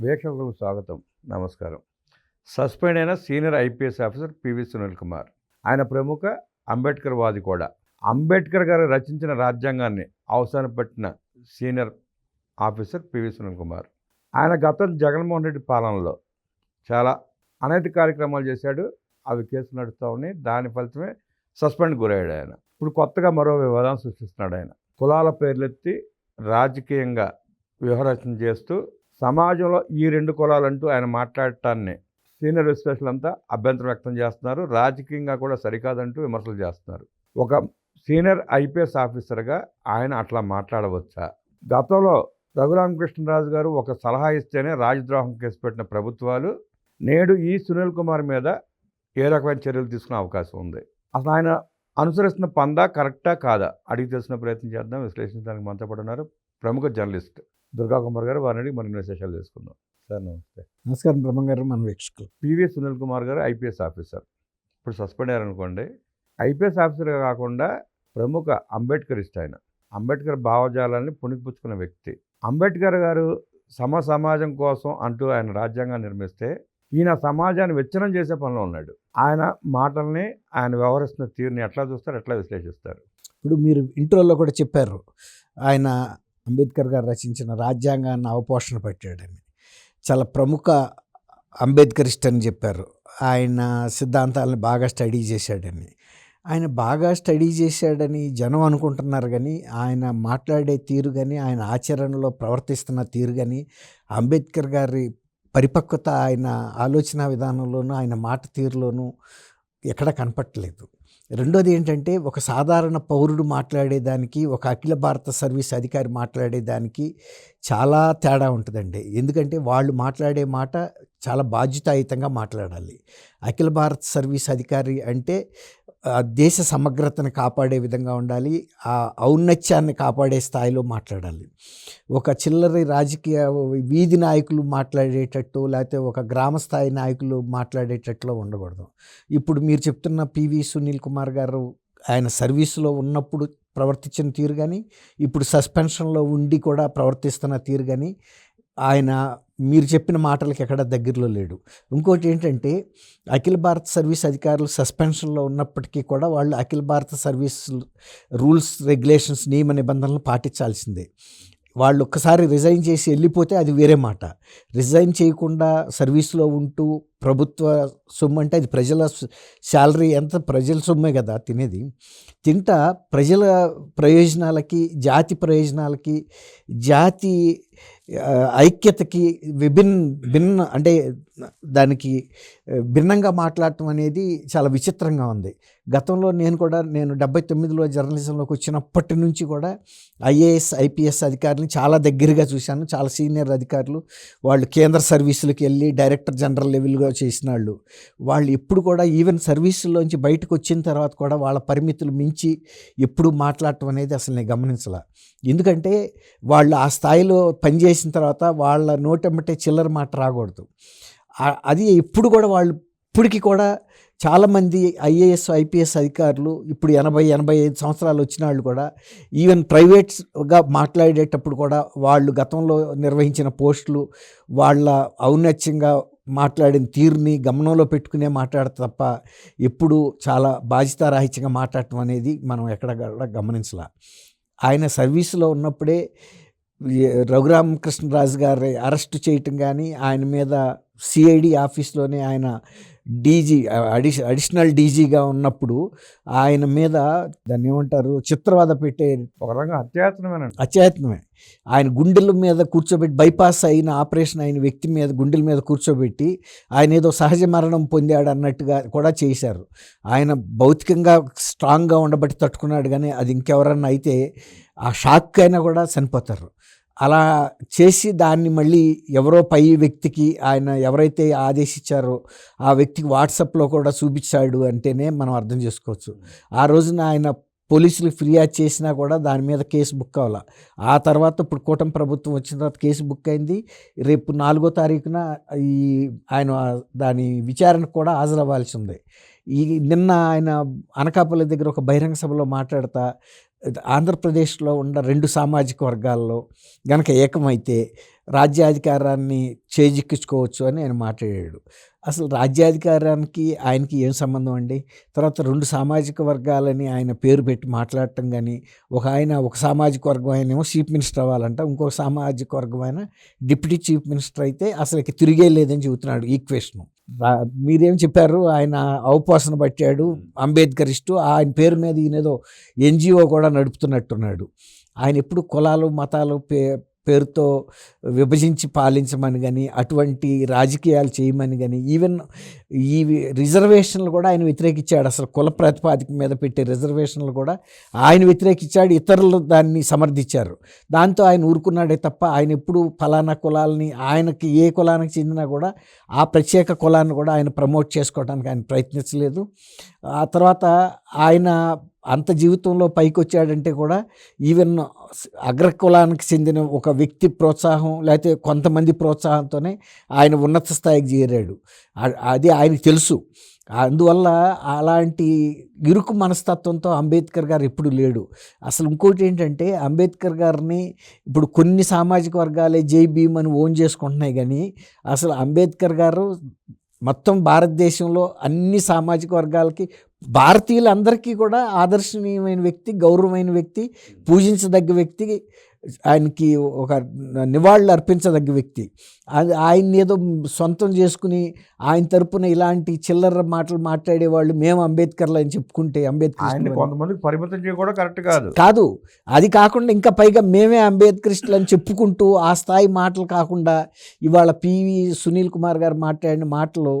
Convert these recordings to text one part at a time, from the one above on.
వీక్షకులకు స్వాగతం. నమస్కారం. సస్పెండ్ అయిన senior IPS officer PV Sunil Kumar. ఆయన ప్రముఖ అంబేద్కర్ వాది కూడా. అంబేద్కర్ గారు రచించిన రాజ్యాంగాన్ని అవసరం పెట్టిన senior officer PV Sunil Kumar. ఆయన గత జగన్మోహన్ రెడ్డి పాలనలో చాలా అనైతిక కార్యక్రమాలు చేశాడు. అవి కేసు నడుస్తూ ఉన్నాయి. దాని ఫలితమే సస్పెండ్ గురయ్యాడు ఆయన. ఇప్పుడు కొత్తగా మరో వివాదం సృష్టిస్తున్నాడు ఆయన. కులాల పేర్లెత్తి రాజకీయంగా వ్యూహరచన చేస్తూ సమాజంలో ఈ రెండు కులాలంటూ ఆయన మాట్లాడటాన్ని సీనియర్ విశ్లేషకులంతా అభ్యంతరం వ్యక్తం చేస్తున్నారు. రాజకీయంగా కూడా సరికాదంటూ విమర్శలు చేస్తున్నారు. ఒక సీనియర్ ఐపీఎస్ ఆఫీసర్గా ఆయన అట్లా మాట్లాడవచ్చా? గతంలో రఘురామకృష్ణరాజు గారు ఒక సలహా ఇస్తేనే రాజద్రోహం కేసు పెట్టిన ప్రభుత్వాలు. నేడు ఈ సునీల్ కుమార్ మీద ఏ రకమైన చర్యలు తీసుకునే అవకాశం ఉంది? అసలు ఆయన అనుసరిస్తున్న పందా కరెక్టా కాదా? అడిగి తెలిసిన ప్రయత్నం చేద్దాం. విశ్లేషించడానికి మనతో ఉన్నారు ప్రముఖ జర్నలిస్ట్ దుర్గా కుమార్ గారు వారిని అడిగి మరిన్ని విశేషాలు తీసుకుందాం సార్ నమస్తే. నమస్కారం బ్రహ్మ గారు మన వీక్షకులు. పివి సునీల్ కుమార్ గారు ఐపీఎస్ ఆఫీసర్. ఇప్పుడు సస్పెండ్ అయ్యారనుకోండి. ఐపీఎస్ ఆఫీసర్గా కాకుండా ప్రముఖ అంబేద్కరిస్ట్ ఆయన. అంబేద్కర్ భావజాలాన్ని పుణికిపుచ్చుకున్న వ్యక్తి. అంబేద్కర్ గారు సమ సమాజం కోసం అంటూ ఆయన రాజ్యాంగాన్ని నిర్మిస్తే ఈయన సమాజాన్ని విచ్ఛిన్నం చేసే పనిలో ఉన్నాడు. ఆయన మాటల్ని ఆయన వ్యవహరిస్తున్న తీరుని ఎట్లా చూస్తారు ఎట్లా విశ్లేషిస్తారు? ఇప్పుడు మీరు ఇంట్రోలో కూడా చెప్పారు. ఆయన అంబేద్కర్ గారు రచించిన రాజ్యాంగాన్ని అవపోషణ పెట్టాడని. చాలా ప్రముఖ అంబేద్కరిస్ట్ అని చెప్పారు. ఆయన సిద్ధాంతాలను బాగా స్టడీ చేశాడని. ఆయన బాగా స్టడీ చేశాడని జనం అనుకుంటున్నారు కానీ ఆయన మాట్లాడే తీరు కానీ ఆయన ఆచరణలో ప్రవర్తిస్తున్న తీరు కానీ అంబేద్కర్ గారి పరిపక్వత ఆయన ఆలోచన విధానంలోనూ ఆయన మాట తీరులోనూ ఎక్కడ కనపట్టలేదు రెండోది ఏంటంటే ఒక సాధారణ పౌరుడు మాట్లాడేదానికి ఒక అఖిల భారత సర్వీస్ అధికారి మాట్లాడేదానికి చాలా తేడా ఉంటుందండి. ఎందుకంటే వాళ్ళు మాట్లాడే మాట చాలా బాధ్యతాయుతంగా మాట్లాడాలి. అఖిల భారత సర్వీస్ అధికారి అంటే దేశ సమగ్రతను కాపాడే విధంగా ఉండాలి ఆ ఔన్నత్యాన్ని కాపాడే స్థాయిలో మాట్లాడాలి. ఒక చిల్లరి రాజకీయ వీధి నాయకులు మాట్లాడేటట్టు లేకపోతే ఒక గ్రామ స్థాయి నాయకులు మాట్లాడేటట్లో ఉండకూడదు. ఇప్పుడు మీరు చెప్తున్న పివి సునీల్ కుమార్ గారు ఆయన సర్వీసులో ఉన్నప్పుడు ప్రవర్తించిన తీరు కానీ ఇప్పుడు సస్పెన్షన్లో ఉండి కూడా ప్రవర్తిస్తున్న తీరు కానీ ఆయన మీరు చెప్పిన మాటలకి ఎక్కడ దగ్గరలో లేడు. ఇంకోటి ఏంటంటే అఖిల భారత సర్వీస్ అధికారులు సస్పెన్షన్లో ఉన్నప్పటికీ కూడా వాళ్ళు అఖిల భారత సర్వీస్ రూల్స్ రెగ్యులేషన్స్ నియమ నిబంధనలు పాటించాల్సిందే. వాళ్ళు ఒక్కసారి రిజైన్ చేసి వెళ్ళిపోతే అది వేరే మాట. రిజైన్ చేయకుండా సర్వీస్లో ఉంటూ ప్రభుత్వ సొమ్ము అంటే అది ప్రజల శాలరీ ఎంత ప్రజల సొమ్మే కదా తినేది. తింటా ప్రజల ప్రయోజనాలకి జాతి ప్రయోజనాలకి జాతి ఐక్యతకి విభిన్న భిన్న అంటే దానికి భిన్నంగా మాట్లాడటం అనేది చాలా విచిత్రంగా ఉంది. గతంలో నేను కూడా నేను డెబ్బై తొమ్మిదిలో జర్నలిజంలోకి వచ్చినప్పటి నుంచి కూడా ఐఏఎస్ ఐపీఎస్ అధికారులను చాలా దగ్గరగా చూశాను. చాలా సీనియర్ అధికారులు వాళ్ళు కేంద్ర సర్వీసులకు వెళ్ళి డైరెక్టర్ జనరల్ లెవెల్గా చేసిన వాళ్ళు వాళ్ళు ఎప్పుడు కూడా ఈవెన్ సర్వీసుల్లోంచి బయటకు వచ్చిన తర్వాత కూడా వాళ్ళ పరిమితులు మించి ఎప్పుడు మాట్లాడటం అనేది అసలు నేను గమనించలే. ఎందుకంటే వాళ్ళు ఆ స్థాయిలో పనిచేసిన తర్వాత వాళ్ళ నోటెమ్మటే చిల్లర మాట రాకూడదు. అది ఇప్పుడు కూడా వాళ్ళు ఇప్పటికి కూడా చాలామంది ఐఏఎస్ ఐపీఎస్ అధికారులు ఇప్పుడు ఎనభై ఎనభై ఐదు సంవత్సరాలు వచ్చిన వాళ్ళు కూడా ఈవెన్ ప్రైవేట్స్గా మాట్లాడేటప్పుడు కూడా వాళ్ళు గతంలో నిర్వహించిన పోస్టులు వాళ్ళ ఔన్నత్యంగా మాట్లాడిన తీరుని గమనంలో పెట్టుకునే మాట్లాడతా తప్ప ఎప్పుడు చాలా బాధ్యతారాహిత్యంగా మాట్లాడటం అనేది మనం ఎక్కడ కూడా ఆయన సర్వీసులో ఉన్నప్పుడే రఘురామకృష్ణరాజు గారి అరెస్ట్ చేయటం కానీ ఆయన మీద సిఐడి ఆఫీస్లోనే ఆయన డీజీ అడి అడిషనల్ డీజీగా ఉన్నప్పుడు ఆయన మీద దాన్ని ఏమంటారు చిత్రవాద పెట్టే ఒక రకంగా ఆయన గుండెల మీద కూర్చోబెట్టి బైపాస్ అయిన ఆపరేషన్ అయిన వ్యక్తి మీద గుండెల మీద కూర్చోబెట్టి ఆయన ఏదో సహజ మరణం పొందాడు అన్నట్టుగా కూడా చేశారు. ఆయన భౌతికంగా స్ట్రాంగ్గా ఉండబట్టి తట్టుకున్నాడు కానీ అది ఇంకెవరన్నా అయితే ఆ షాక్ అయినా కూడా చనిపోతారు. అలా చేసి దాన్ని మళ్ళీ ఎవరో పై వ్యక్తికి ఆయన ఎవరైతే ఆదేశించారో ఆ వ్యక్తికి వాట్సాప్లో కూడా చూపించాడు అంటేనే మనం అర్థం చేసుకోవచ్చు. ఆ రోజున ఆయన పోలీసులు ఫిర్యాదు చేసినా కూడా దాని మీద కేసు బుక్ అవ్వాల ఆ తర్వాత ఇప్పుడు కూటమి ప్రభుత్వం వచ్చిన తర్వాత కేసు బుక్ అయింది. రేపు నాలుగో తారీఖున ఈ ఆయన దాని విచారణకు కూడా హాజరవ్వాల్సి ఉంది. ఈ నిన్న ఆయన అనకాపల్లి దగ్గర ఒక బహిరంగ సభలో మాట్లాడతా ఆంధ్రప్రదేశ్లో ఉన్న రెండు సామాజిక వర్గాల్లో గనక ఏకమైతే రాజ్యాధికారాన్ని చేజిక్కించుకోవచ్చు అని ఆయన మాట్లాడాడు. అసలు రాజ్యాధికారానికి ఆయనకి ఏం సంబంధం అండి? తర్వాత రెండు సామాజిక వర్గాలని ఆయన పేరు పెట్టి మాట్లాడటం కానీ ఒక ఆయన ఒక సామాజిక వర్గం ఆయన ఏమో చీఫ్ మినిస్టర్ అవ్వాలంట ఇంకొక సామాజిక వర్గం ఆయన డిప్యూటీ చీఫ్ మినిస్టర్ అయితే అసలుకి తిరిగే లేదని చెబుతున్నాడు ఈక్వేషను మీరేం చెప్పారు? ఆయన అవపోసన పట్టాడు అంబేద్కరిస్టు ఆయన పేరు మీద ఈయనేదో ఎన్జిఓ కూడా నడుపుతున్నట్టున్నాడు. ఆయన ఎప్పుడు కులాలు మతాలు పే పేరుతో విభజించి పాలించమని కానీ అటువంటి రాజకీయాలు చేయమని కానీ ఈవెన్ ఈ రిజర్వేషన్లు కూడా ఆయన వ్యతిరేకించాడు. అసలు కుల ప్రాతిపాదిక మీద పెట్టే రిజర్వేషన్లు కూడా ఆయన వ్యతిరేకించాడు ఇతరులు దాన్ని సమర్థించారు. దాంతో ఆయన ఊరుకున్నాడే తప్ప ఆయన ఎప్పుడు ఫలానా కులాలని ఆయనకి ఏ కులానికి చెందినా కూడా ఆ ప్రత్యేక కులాన్ని కూడా ఆయన ప్రమోట్ చేసుకోవడానికి ఆయన ప్రయత్నించలేదు. ఆ తర్వాత ఆయన అంత జీవితంలో పైకి వచ్చాడంటే కూడా ఈవెన్ అగ్రకులానికి చెందిన ఒక వ్యక్తి ప్రోత్సాహం లేకపోతే కొంతమంది ప్రోత్సాహంతోనే ఆయన ఉన్నత స్థాయికి చేరాడు. అది ఆయనకు తెలుసు. అందువల్ల అలాంటి ఇరుకు మనస్తత్వంతో అంబేద్కర్ గారు ఎప్పుడు లేడు. అసలు ఇంకోటి ఏంటంటే అంబేద్కర్ గారిని ఇప్పుడు కొన్ని సామాజిక వర్గాలే జై భీమ్ అని ఓన్ చేసుకుంటున్నాయి కానీ అసలు అంబేద్కర్ గారు మొత్తం భారతదేశంలో అన్ని సామాజిక వర్గాలకి భారతీయులందరికీ కూడా ఆదర్శనీయమైన వ్యక్తి గౌరవమైన వ్యక్తి పూజించదగ్గ వ్యక్తి ఆయనకి ఒక నివాళులు అర్పించదగ్గ వ్యక్తి. అది ఆయన్ని ఏదో సొంతం చేసుకుని ఆయన తరపున ఇలాంటి చిల్లర మాటలు మాట్లాడేవాళ్ళు మేము అంబేద్కర్లు అని చెప్పుకుంటే అంబేద్కర్ కొంతమందికి పరిమితం చేయడం కూడా కరెక్ట్ కాదు. కాదు అది కాకుండా ఇంకా పైగా మేమే అంబేద్కరిస్టులు అని చెప్పుకుంటూ ఆ స్థాయి మాటలు కాకుండా ఇవాళ పివి సునీల్ కుమార్ గారు మాట్లాడిన మాటలు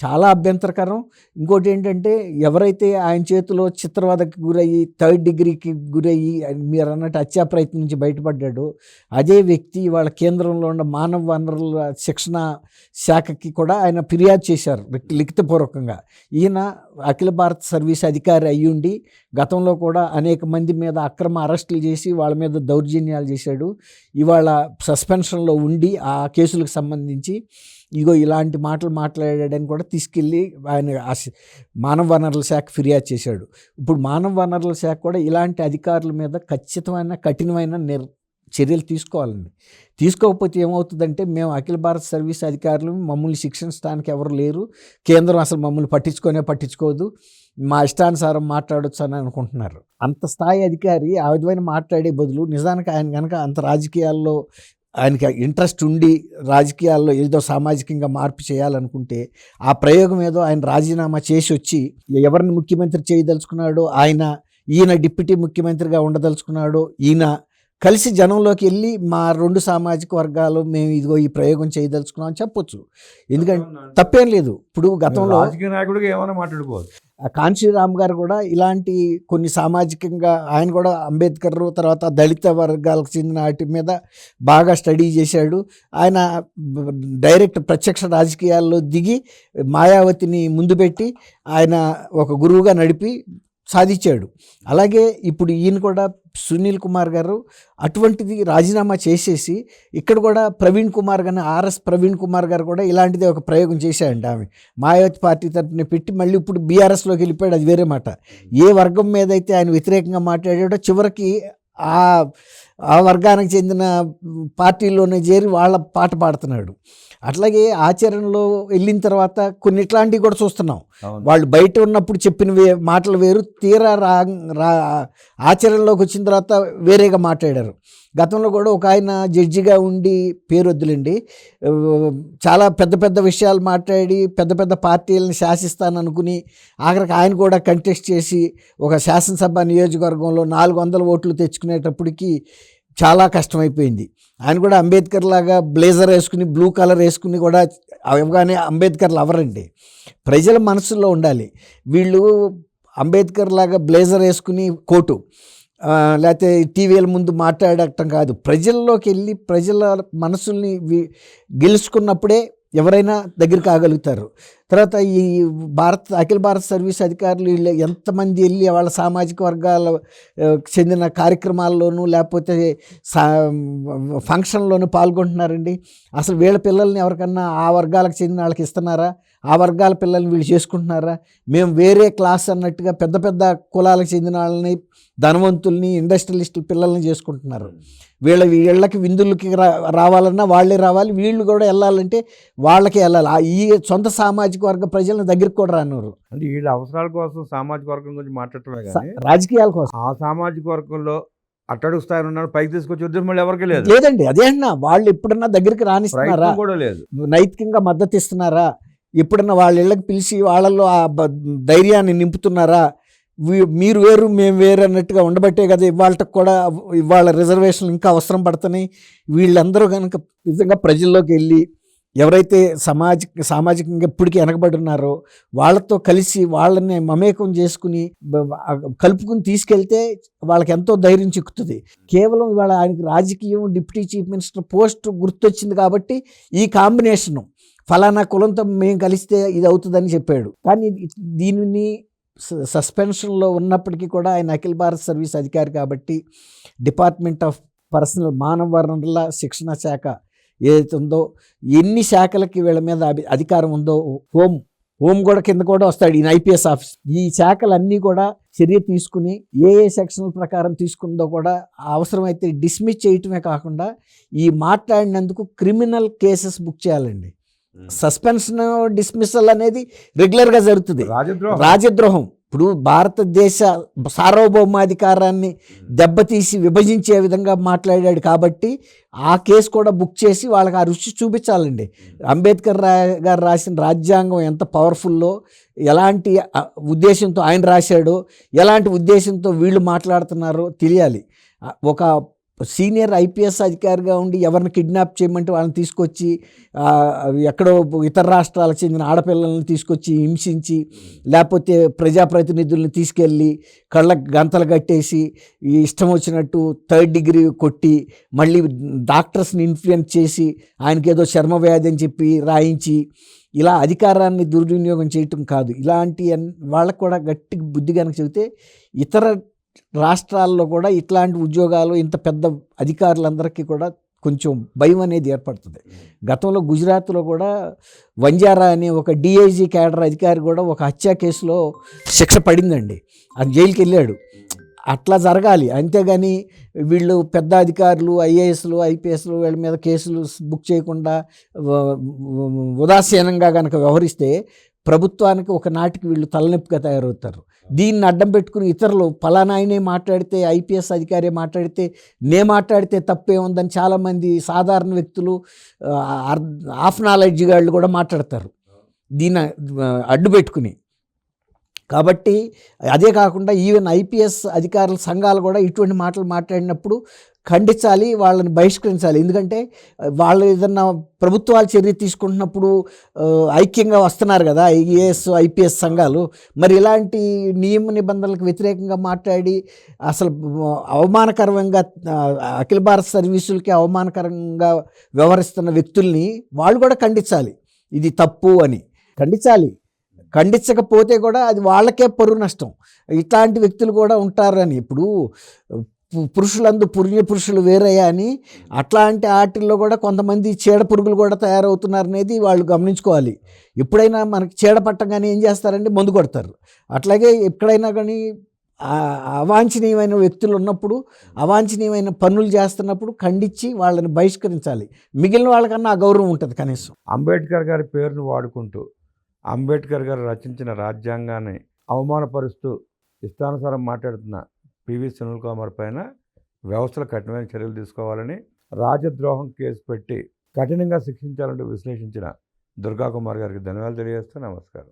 చాలా అభ్యంతరకరం. ఇంకోటి ఏంటంటే ఎవరైతే ఆయన చేతిలో చిత్రవదకి గురయ్యి థర్డ్ డిగ్రీకి గురయ్యి మీరు అన్నట్టు హత్యా ప్రయత్నం నుంచి బయటపడ్డాడు అదే వ్యక్తి వాళ్ళ కేంద్రంలో ఉన్న మానవ వనరుల శిక్షణ శాఖకి కూడా ఆయన ఫిర్యాదు చేశారు లిఖితపూర్వకంగా. ఈయన అఖిల భారత సర్వీస్ అధికారి అయ్యుండి గతంలో కూడా అనేక మంది మీద అక్రమ అరెస్టులు చేసి వాళ్ళ మీద దౌర్జన్యాలు చేశాడు. ఇవాళ సస్పెన్షన్లో ఉండి ఆ కేసులకు సంబంధించి ఇగో ఇలాంటి మాటలు మాట్లాడాడని కూడా తీసుకెళ్ళి ఆయన ఆ మానవ వనరుల శాఖ ఫిర్యాదు చేశాడు. ఇప్పుడు మానవ వనరుల శాఖ కూడా ఇలాంటి అధికారుల మీద ఖచ్చితమైన కఠినమైన నిర్ చర్యలు తీసుకోవాలండి. తీసుకోకపోతే ఏమవుతుందంటే మేము అఖిల భారత సర్వీస్ అధికారులు మమ్మల్ని శిక్షించడానికి ఎవరు లేరు. కేంద్రం అసలు మమ్మల్ని పట్టించుకొనే పట్టించుకోదు. మా ఇష్టానుసారం మాట్లాడొచ్చు అని అనుకుంటున్నారు. అంత స్థాయి అధికారి ఆ విధమైన మాట్లాడే బదులు నిజానికి ఆయన కనుక అంత రాజకీయాల్లో ఆయనకి ఇంట్రెస్ట్ ఉండి రాజకీయాల్లో ఏదో సామాజికంగా మార్పు చేయాలనుకుంటే ఆ ప్రయోగం ఏదో ఆయన రాజీనామా చేసి వచ్చి ఎవరిని ముఖ్యమంత్రి చేయదలుచుకున్నాడో ఆయన ఈయన డిప్యూటీ ముఖ్యమంత్రిగా ఉండదలుచుకున్నాడో ఈయన కలిసి జనంలోకి వెళ్ళి మా రెండు సామాజిక వర్గాలు మేము ఇదిగో ఈ ప్రయోగం చేయదలుచుకున్నాం అని చెప్పొచ్చు. ఎందుకంటే తప్పేం లేదు. ఇప్పుడు గతంలో రాజకీయ నాయకుడిగా ఏమైనా మాట్లాడుకోవచ్చు. కాంశీరామ్ గారు కూడా ఇలాంటి కొన్ని సామాజికంగా ఆయన కూడా అంబేద్కర్ తర్వాత దళిత వర్గాలకు చెందిన వాటి మీద బాగా స్టడీ చేశాడు. ఆయన డైరెక్ట్ ప్రత్యక్ష రాజకీయాల్లో దిగి మాయావతిని ముందు పెట్టి ఆయన ఒక గురువుగా నడిపి సాధించాడు. అలాగే ఇప్పుడు ఈయన కూడా సునీల్ కుమార్ గారు అటువంటిది రాజీనామా చేసేసి ఇక్కడ కూడా ప్రవీణ్ కుమార్ గారిని ఆర్ఎస్ ప్రవీణ్ కుమార్ గారు కూడా ఇలాంటిది ఒక ప్రయోగం చేశాడంట ఆమె. మాయావతి పార్టీ తరఫున పెట్టి మళ్ళీ ఇప్పుడు బీఆర్ఎస్లోకి వెళ్ళిపోయాడు అది వేరే మాట. ఏ వర్గం మీద అయితే ఆయన వ్యతిరేకంగా మాట్లాడాడో చివరికి ఆ ఆ వర్గానికి చెందిన పార్టీలోనే చేరి వాళ్ళ పాట పాడుతున్నాడు. అట్లాగే ఆచరణలో వెళ్ళిన తర్వాత కొన్ని ఇట్లాంటివి కూడా చూస్తున్నాం. వాళ్ళు బయట ఉన్నప్పుడు చెప్పిన వే మాటలు వేరు తీరా రా రా ఆచరణలోకి వచ్చిన తర్వాత వేరేగా మాట్లాడారు. గతంలో కూడా ఒక ఆయన జడ్జిగా ఉండి పేరు వద్దులండి. ఆ, చాలా పెద్ద పెద్ద విషయాలు మాట్లాడి పెద్ద పెద్ద పార్టీలను శాసిస్తాననుకుని ఆఖరికి ఆయన కూడా కంటెస్ట్ చేసి ఒక శాసనసభ నియోజకవర్గంలో నాలుగు వందల ఓట్లు తెచ్చుకునేటప్పటికి చాలా కష్టమైపోయింది. ఆయన కూడా అంబేద్కర్ లాగా బ్లేజర్ వేసుకుని బ్లూ కలర్ వేసుకుని కూడా అవగానే అంబేద్కర్లు అవరండి ప్రజల మనసులో ఉండాలి. వీళ్ళు అంబేద్కర్ లాగా బ్లేజర్ వేసుకుని కోటు లేకపోతే టీవీల ముందు మాట్లాడటం కాదు. ప్రజల్లోకి వెళ్ళి ప్రజల మనసుల్ని గెలుచుకున్నప్పుడే ఎవరైనా దగ్గర కాగలుగుతారు తర్వాత ఈ భారత్ అఖిల భారత సర్వీస్ అధికారులు వీళ్ళు ఎంతమంది వెళ్ళి వాళ్ళ సామాజిక వర్గాల చెందిన కార్యక్రమాల్లోనూ లేకపోతే సా ఫంక్షన్లోనూ పాల్గొంటున్నారండి? అసలు వీళ్ళ పిల్లల్ని ఎవరికన్నా ఆ వర్గాలకు చెందిన వాళ్ళకి ఇస్తున్నారా? ఆ వర్గాల పిల్లల్ని వీళ్ళు చేసుకుంటున్నారా? మేము వేరే క్లాస్ అన్నట్టుగా పెద్ద పెద్ద కులాలకు చెందిన వాళ్ళని ధనవంతుల్ని ఇండస్ట్రియలిస్టుల పిల్లల్ని చేసుకుంటున్నారు. వీళ్ళ వీళ్ళకి విందులకి రా రావాలన్నా వాళ్ళే రావాలి. వీళ్ళు కూడా వెళ్ళాలంటే వాళ్ళకే వెళ్ళాలి. ఈ సొంత సామాజిక వర్గ ప్రజలను దగ్గరికి కూడా రానివ్వరు. అంటే వీళ్ళ అవసరాల కోసం సామాజిక వర్గం గురించి మాట్లాడటమే రాజకీయాల కోసం. ఆ సామాజిక వర్గంలో అట్టడుగు స్థాయిలో ఉన్నాడు పైకి తీసుకొచ్చి ఉద్దేశం మళ్ళీ ఎవరికి లేదు. లేదండి అదే అంటున్నా వాళ్ళు ఎప్పుడన్నా దగ్గరికి రానిస్తున్నారా? కూడా లేదు. నైతికంగా మద్దతు ఇస్తున్నారా? ఎప్పుడన్నా వాళ్ళ ఇళ్ళకి పిలిచి వాళ్ళల్లో ఆ ధైర్యాన్ని నింపుతున్నారా? మీరు వేరు మేము వేరు అన్నట్టుగా ఉండబట్టే కదా ఇవాళకి కూడా ఇవాళ రిజర్వేషన్లు ఇంకా అవసరం పడుతున్నాయి. వీళ్ళందరూ కనుక నిజంగా ప్రజల్లోకి వెళ్ళి ఎవరైతే సమాజ సామాజికంగా ఇప్పటికీ వెనకబడి ఉన్నారో వాళ్ళతో కలిసి వాళ్ళని మమేకం చేసుకుని కలుపుకుని తీసుకెళ్తే వాళ్ళకి ఎంతో ధైర్యం చిక్కుతుంది. కేవలం ఇవాళ ఆయనకి రాజకీయం డిప్యూటీ చీఫ్ మినిస్టర్ పోస్ట్ గుర్తొచ్చింది కాబట్టి ఈ కాంబినేషను ఫలానా కులంతో మేము కలిస్తే ఇది అవుతుందని చెప్పాడు. కానీ దీనిని స- సస్పెన్షన్లో ఉన్నప్పటికీ కూడా ఆయన అఖిల భారత సర్వీస్ అధికారి కాబట్టి డిపార్ట్మెంట్ ఆఫ్ పర్సనల్ మానవ వనరుల శిక్షణ శాఖ ఏదైతే ఉందో ఎన్ని శాఖలకి వీళ్ళ మీద అభి- అధికారం ఉందో హోమ్ హోమ్ కూడా కింద కూడా వస్తాడు ఈయన ఐపీఎస్ ఆఫీస్. ఈ శాఖలన్నీ కూడా చర్య తీసుకుని ఏ ఏ సెక్షన్ల ప్రకారం తీసుకుందో కూడా అవసరమైతే డిస్మిస్ చేయటమే కాకుండా ఈ మాట్లాడినందుకు క్రిమినల్ కేసెస్ బుక్ చేయాలండి. సస్పెన్షన్ డిస్మిసల్ అనేది రెగ్యులర్గా జరుగుతుంది. రాజద్రోహం. ఇప్పుడు భారతదేశ సార్వభౌమాధికారాన్ని దెబ్బతీసి విభజించే విధంగా మాట్లాడాడు కాబట్టి ఆ కేసు కూడా బుక్ చేసి వాళ్ళకి ఆ రుచి చూపించాలండి. అంబేద్కర్ రా గారు రాసిన రాజ్యాంగం ఎంత పవర్ఫుల్లో ఎలాంటి ఉద్దేశంతో ఆయన రాశాడో ఎలాంటి ఉద్దేశంతో వీళ్ళు మాట్లాడుతున్నారో తెలియాలి. ఒక సీనియర్ ఐపీఎస్ అధికారిగా ఉండి ఎవరిని కిడ్నాప్ చేయమంటే వాళ్ళని తీసుకొచ్చి ఎక్కడో ఇతర రాష్ట్రాలకు చెందిన ఆడపిల్లల్ని తీసుకొచ్చి హింసించి లేకపోతే ప్రజాప్రతినిధుల్ని తీసుకెళ్ళి కళ్ళకు గంతలు కట్టేసి ఇష్టం వచ్చినట్టు థర్డ్ డిగ్రీ కొట్టి మళ్ళీ డాక్టర్స్ని ఇన్ఫ్లుయెన్స్ చేసి ఆయనకి ఏదో చర్మ వ్యాధి అని చెప్పి రాయించి ఇలా అధికారాన్ని దుర్వినియోగం చేయటం కాదు. ఇలాంటి వాళ్ళకు కూడా గట్టి బుద్ధి కనుక చెబితే ఇతర రాష్ట్రాల్లో కూడా ఇట్లాంటి ఉద్యోగాలు ఇంత పెద్ద అధికారులందరికీ కూడా కొంచెం భయం అనేది ఏర్పడుతుంది. గతంలో గుజరాత్లో కూడా వంజారా అనే ఒక డిఐజీ క్యాడర్ అధికారి కూడా ఒక హత్య కేసులో శిక్ష పడిందండి. అది జైలుకి వెళ్ళాడు అట్లా జరగాలి. అంతేగాని వీళ్ళు పెద్ద అధికారులు ఐఏఎస్లు ఐపీఎస్లు వీళ్ళ మీద కేసులు బుక్ చేయకుండా ఉదాసీనంగా కనుక వ్యవహరిస్తే ప్రభుత్వానికి ఒక నాటికి వీళ్ళు తలనొప్పిగా తయారవుతారు. దీన్ని అడ్డం పెట్టుకుని ఇతరులు ఫలానా ఆయనే మాట్లాడితే ఐపీఎస్ అధికారి మాట్లాడితే నే మాట్లాడితే తప్పే ఉందని చాలామంది సాధారణ వ్యక్తులు అర్- హాఫ్ నాలెడ్జ్ వాళ్ళు కూడా మాట్లాడతారు. దీన్ని అడ్డు పెట్టుకుని. కాబట్టి అదే కాకుండా ఈవెన్ ఐపీఎస్ అధికారుల సంఘాలు కూడా ఇటువంటి మాటలు మాట్లాడినప్పుడు ఖండించాలి వాళ్ళని బహిష్కరించాలి. ఎందుకంటే వాళ్ళు ఏదన్నా ప్రభుత్వాలు చర్య తీసుకుంటున్నప్పుడు ఐక్యంగా వస్తున్నారు కదా ఐఏఎస్ ఐపీఎస్ సంఘాలు. మరి ఇలాంటి నియమ నిబంధనలకు వ్యతిరేకంగా మాట్లాడి అసలు అవమానకరంగా అఖిల భారత సర్వీసులకి అవమానకరంగా వ్యవహరిస్తున్న వ్యక్తుల్ని వాళ్ళు కూడా ఖండించాలి. ఇది తప్పు అని. ఖండించాలి. ఖండించకపోతే కూడా అది వాళ్ళకే పరువు నష్టం. ఇట్లాంటి వ్యక్తులు కూడా ఉంటారని. ఇప్పుడు పురుషులందు పుణ్య పురుషులు వేరే అని అట్లాంటి ఆటిల్లో కూడా కొంతమంది చీడ పురుగులు కూడా తయారవుతున్నారనేది వాళ్ళు గమనించుకోవాలి. ఎప్పుడైనా మనకి చీడ పట్టంగానే ఏం చేస్తారంటే మందు కొడతారు. అట్లాగే ఎక్కడైనా కానీ అవాంఛనీయమైన వ్యక్తులు ఉన్నప్పుడు అవాంఛనీయమైన పనులు చేస్తున్నప్పుడు ఖండించి వాళ్ళని బహిష్కరించాలి. మిగిలిన వాళ్ళకన్నా ఆ గౌరవం ఉంటుంది కనీసం. అంబేద్కర్ గారి పేరును వాడుకుంటూ అంబేద్కర్ గారు రచించిన రాజ్యాంగాన్ని అవమానపరుస్తూ ఇష్టానుసారం మాట్లాడుతున్న పివి సునీల్ కుమార్ పైన వ్యవస్థలు కఠినమైన చర్యలు తీసుకోవాలని రాజద్రోహం కేసు పెట్టి కఠినంగా శిక్షించాలంటూ విశ్లేషించిన దుర్గాకుమార్ గారికి ధన్యవాదాలు తెలియజేస్తూ నమస్కారం.